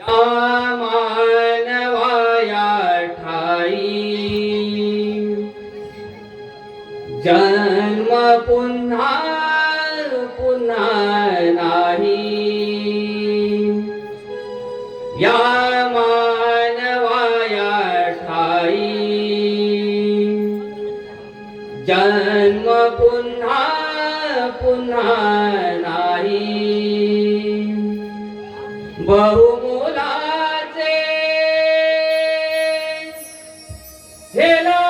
या मानवाया ठाई। जन्म पुन्हा पुन्हा नाही। या मानवाया ठाई। जन्म पुन्हा पुन्हा नाही। बहु Hello!